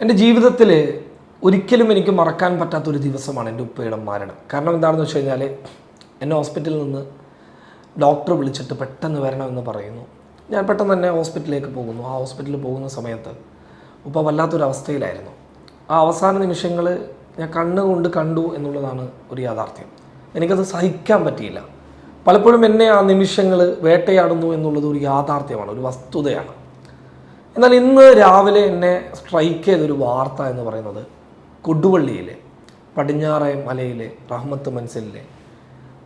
എന്റെ ജീവിതത്തിൽ ഒരിക്കലും എനിക്ക് മറക്കാൻ പറ്റാത്തൊരു ദിവസമാണ് എന്റെ ഉപ്പയുടെ മരണം. കാരണം എന്താണെന്ന് വെച്ച് കഴിഞ്ഞാൽ എന്നെ ഹോസ്പിറ്റലിൽ നിന്ന് ഡോക്ടർ വിളിച്ചിട്ട് പെട്ടെന്ന് വരണമെന്ന് പറയുന്നു. ഞാൻ പെട്ടെന്ന് തന്നെ ഹോസ്പിറ്റലിലേക്ക് പോകുന്നു. ആ ഹോസ്പിറ്റലിൽ പോകുന്ന സമയത്ത് ഉപ്പ വല്ലാത്തൊരു അവസ്ഥയിലായിരുന്നു. ആ അവസാന നിമിഷങ്ങൾ ഞാൻ കണ്ണുകൊണ്ട് കണ്ടു എന്നുള്ളതാണ് ഒരു യാഥാർത്ഥ്യം. എനിക്കത് സഹിക്കാൻ പറ്റിയില്ല. പലപ്പോഴും എന്നെ ആ നിമിഷങ്ങൾ വേട്ടയാടുന്നു എന്നുള്ളത് ഒരു യാഥാർത്ഥ്യമാണ് ഒരു വസ്തുതയാണ്. എന്നാൽ ഇന്ന് രാവിലെ എന്നെ സ്ട്രൈക്ക് ചെയ്തൊരു വാർത്ത എന്ന് പറയുന്നത് കൊടുവള്ളിയിലെ പടിഞ്ഞാറെ മലയിലെ റഹ്മത്ത് മൻസിലിലെ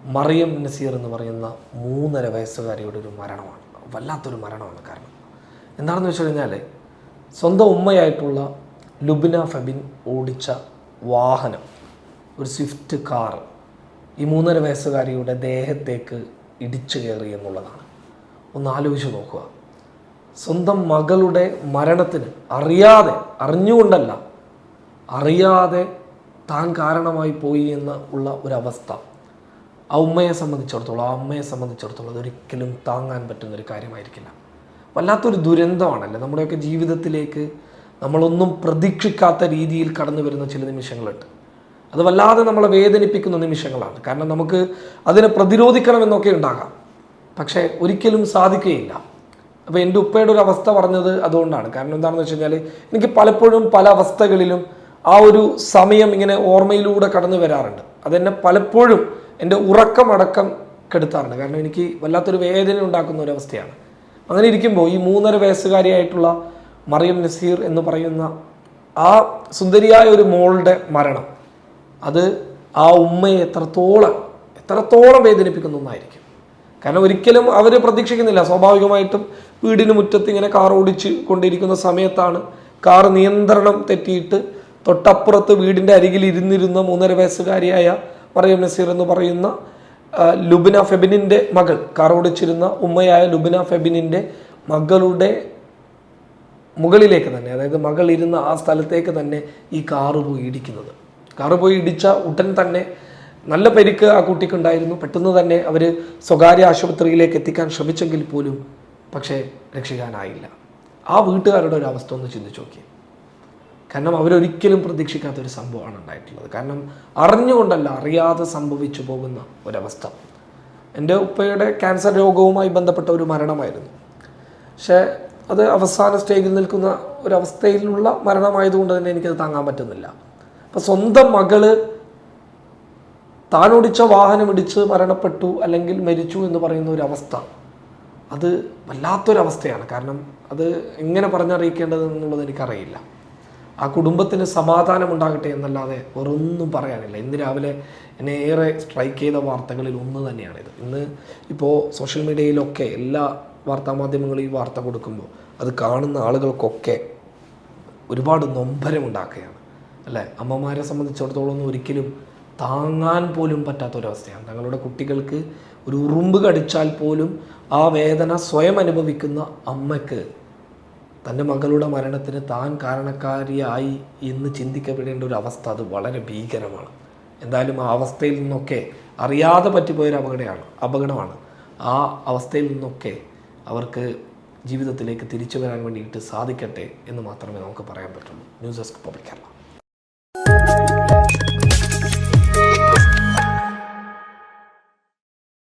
മറിയം നസീർ എന്ന് പറയുന്ന മൂന്നര വയസ്സുകാരിയുടെ ഒരു മരണമാണ്. വല്ലാത്തൊരു മരണമാണ് കാരണം. എന്താണെന്ന് വെച്ച് കഴിഞ്ഞാൽ സ്വന്തം ഉമ്മയായിട്ടുള്ള ലുബിന ഫെബിൻ ഓടിച്ച വാഹനം ഒരു സ്വിഫ്റ്റ് കാർ ഈ മൂന്നര വയസ്സുകാരിയുടെ ദേഹത്തേക്ക് ഇടിച്ചു കയറി എന്നുള്ളതാണ്. ഒന്ന് ആലോചിച്ച് നോക്കുക. സ്വന്തം മകളുടെ മരണത്തിന് അറിയാതെ അറിഞ്ഞുകൊണ്ടല്ല അറിയാതെ താൻ കാരണമായി പോയി എന്ന് ഉള്ള ഒരവസ്ഥ. ആ ഉമ്മയെ സംബന്ധിച്ചിടത്തോളം ആ അമ്മയെ സംബന്ധിച്ചിടത്തോളം അതൊരിക്കലും താങ്ങാൻ പറ്റുന്ന ഒരു കാര്യമായിരിക്കില്ല. വല്ലാത്തൊരു ദുരന്തമാണല്ലേ? നമ്മുടെയൊക്കെ ജീവിതത്തിലേക്ക് നമ്മളൊന്നും പ്രതീക്ഷിക്കാത്ത രീതിയിൽ കടന്നു വരുന്ന ചില നിമിഷങ്ങളുണ്ട്. അത് വല്ലാതെ നമ്മളെ വേദനിപ്പിക്കുന്ന നിമിഷങ്ങളാണ്. കാരണം നമുക്ക് അതിനെ പ്രതിരോധിക്കണമെന്നൊക്കെ ഉണ്ടാകാം. പക്ഷേ ഒരിക്കലും സാധിക്കുകയില്ല. അപ്പോൾ എന്റെ ഉപ്പയുടെ ഒരു അവസ്ഥ പറഞ്ഞത് അതുകൊണ്ടാണ്. കാരണം എന്താണെന്ന് വെച്ച് കഴിഞ്ഞാൽ എനിക്ക് പലപ്പോഴും പല അവസ്ഥകളിലും ആ ഒരു സമയം ഇങ്ങനെ ഓർമ്മയിലൂടെ കടന്നു വരാറുണ്ട്. അതെന്നെ പലപ്പോഴും എന്റെ ഉറക്കമടക്കം കെടുത്താറുണ്ട്. കാരണം എനിക്ക് വല്ലാത്തൊരു വേദന ഉണ്ടാക്കുന്ന ഒരു അവസ്ഥയാണ്. അങ്ങനെ ഇരിക്കുമ്പോൾ ഈ മൂന്നര വയസ്സുകാരിയായിട്ടുള്ള മറിയം നസീർ എന്ന് പറയുന്ന ആ സുന്ദരിയായ ഒരു മോളുടെ മരണം അത് ആ ഉമ്മയെ എത്രത്തോളം എത്രത്തോളം വേദനിപ്പിക്കുന്ന ഒന്നായിരിക്കും. കാരണം ഒരിക്കലും അവർ പ്രതീക്ഷിക്കുന്നില്ല. സ്വാഭാവികമായിട്ടും വീടിന് മുറ്റത്ത് ഇങ്ങനെ കാർ ഓടിച്ച് കൊണ്ടിരിക്കുന്ന സമയത്താണ് കാർ നിയന്ത്രണം തെറ്റിയിട്ട് തൊട്ടപ്പുറത്ത് വീടിന്റെ അരികിൽ ഇരുന്നിരുന്ന മൂന്നര വയസ്സുകാരിയായ മറിയം നസീർ എന്ന് പറയുന്ന ലുബിന ഫെബിനിന്റെ മകൾ കാർ ഓടിച്ചിരുന്ന ഉമ്മയായ ലുബിന ഫെബിനിന്റെ മകളുടെ മുകളിലേക്ക് തന്നെ അതായത് മകൾ ഇരുന്ന ആ സ്ഥലത്തേക്ക് തന്നെ ഈ കാറ് പോയി ഇടിക്കുന്നത്. കാറ് പോയി ഇടിച്ച ഉടൻ തന്നെ നല്ല പരിക്ക് ആ കുട്ടിക്കുണ്ടായിരുന്നു. പെട്ടെന്ന് തന്നെ അവർ സ്വകാര്യ ആശുപത്രിയിലേക്ക് എത്തിക്കാൻ ശ്രമിച്ചെങ്കിൽ പോലും പക്ഷേ രക്ഷിക്കാനായില്ല. ആ വീട്ടുകാരുടെ ഒരു അവസ്ഥ ഒന്ന് ചിന്തിച്ചു നോക്കി കാരണം അവരൊരിക്കലും പ്രതീക്ഷിക്കാത്ത ഒരു സംഭവമാണ് ഉണ്ടായിട്ടുള്ളത്. കാരണം അറിഞ്ഞുകൊണ്ടല്ല അറിയാതെ സംഭവിച്ചു പോകുന്ന ഒരവസ്ഥ. എന്റെ ഉപ്പയുടെ ക്യാൻസർ രോഗവുമായി ബന്ധപ്പെട്ട ഒരു മരണമായിരുന്നു. പക്ഷേ അത് അവസാന സ്റ്റേജിൽ നിൽക്കുന്ന ഒരവസ്ഥയിലുള്ള മരണമായതുകൊണ്ട് തന്നെ എനിക്കത് താങ്ങാൻ പറ്റുന്നില്ല. അപ്പം സ്വന്തം മകൾ താൻ ഓടിച്ച വാഹനം ഇടിച്ച് മരണപ്പെട്ടു അല്ലെങ്കിൽ മരിച്ചു എന്ന് പറയുന്ന ഒരു അവസ്ഥ. അത് വല്ലാത്തൊരവസ്ഥയാണ്. കാരണം അത് എങ്ങനെ പറഞ്ഞറിയിക്കേണ്ടത് എന്നുള്ളത് എനിക്കറിയില്ല. ആ കുടുംബത്തിന് സമാധാനം ഉണ്ടാകട്ടെ എന്നല്ലാതെ വേറൊന്നും പറയാനില്ല. ഇന്ന് രാവിലെ എന്നെ ഏറെ സ്ട്രൈക്ക് ചെയ്ത വാർത്തകളിൽ ഒന്ന് തന്നെയാണിത്. ഇന്ന് ഇപ്പോൾ സോഷ്യൽ മീഡിയയിലൊക്കെ എല്ലാ വാർത്താമാധ്യമങ്ങളും ഈ വാർത്ത കൊടുക്കുമ്പോൾ അത് കാണുന്ന ആളുകൾക്കൊക്കെ ഒരുപാട് നൊമ്പരമുണ്ടാക്കുകയാണ്. അല്ലേ? അമ്മമാരെ സംബന്ധിച്ചിടത്തോളം ഒരിക്കലും താങ്ങാൻ പോലും പറ്റാത്തൊരവസ്ഥയാണ്. തങ്ങളുടെ കുട്ടികൾക്ക് ഒരു ഉറുമ്പ് കടിച്ചാൽ പോലും ആ വേദന സ്വയം അനുഭവിക്കുന്ന അമ്മയ്ക്ക് തന്റെ മകളുടെ മരണത്തിന് താൻ കാരണക്കാരിയായി എന്ന് ചിന്തിക്കപ്പെടേണ്ട ഒരു അവസ്ഥ അത് വളരെ ഭീകരമാണ്. എന്തായാലും ആ അവസ്ഥയിൽ നിന്നൊക്കെ അറിയാതെ പറ്റിപ്പോയൊരു അപകടമാണ് അപകടമാണ്. ആ അവസ്ഥയിൽ നിന്നൊക്കെ അവർക്ക് ജീവിതത്തിലേക്ക് തിരിച്ചു വരാൻ വേണ്ടിയിട്ട് സാധിക്കട്ടെ എന്ന് മാത്രമേ നമുക്ക് പറയാൻ പറ്റുള്ളൂ. News desk public